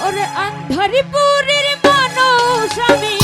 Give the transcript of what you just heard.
ওরে আন্ধারিপুরের মানুষ আমি